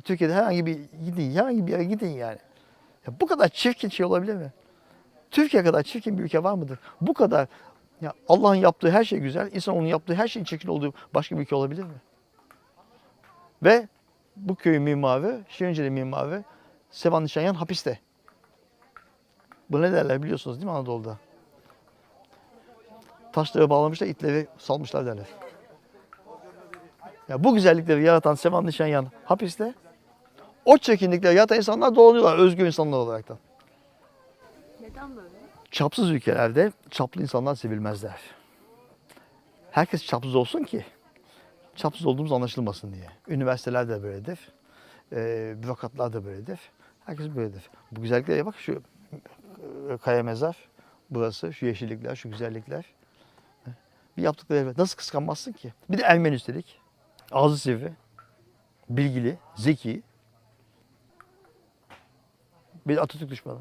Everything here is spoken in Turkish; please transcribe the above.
Türkiye'de herhangi bir gidin, herhangi bir yere gidin yani. Ya bu kadar çirkin şey olabilir mi? Türkiye kadar çirkin bir ülke var mıdır? Bu kadar ya Allah'ın yaptığı her şey güzel, insanoğlunun yaptığı her şeyin çirkin olduğu başka bir ülke olabilir mi? Ve bu köyün mimarı, Şirince'li mimarı Sevan Nişanyan hapiste. Bu ne derler biliyorsunuz değil mi Anadolu'da? Taşları bağlamışlar, itleri salmışlar derler. Ya bu güzellikleri yaratan Sevan Nişanyan hapiste. O çirkinlikleri yaratan insanlar dolanıyorlar özgür insanlar olaraktan. Neden böyle? Çapsız ülkelerde çaplı insanlar sevilmezler. Herkes çapsız olsun ki çapsız olduğumuz anlaşılmasın diye. Üniversiteler de böyledir. E, bürokratlar da böyledir. Herkes böyledir. Bu güzelliklere bak şu e, kaya mezar, burası, şu yeşillikler, şu güzellikler. Bir yaptıkları nasıl kıskanmazsın ki? Bir de Ermeni üstelik. Ağzı sivri, bilgili, zeki. Bir Atatürk düşmanı.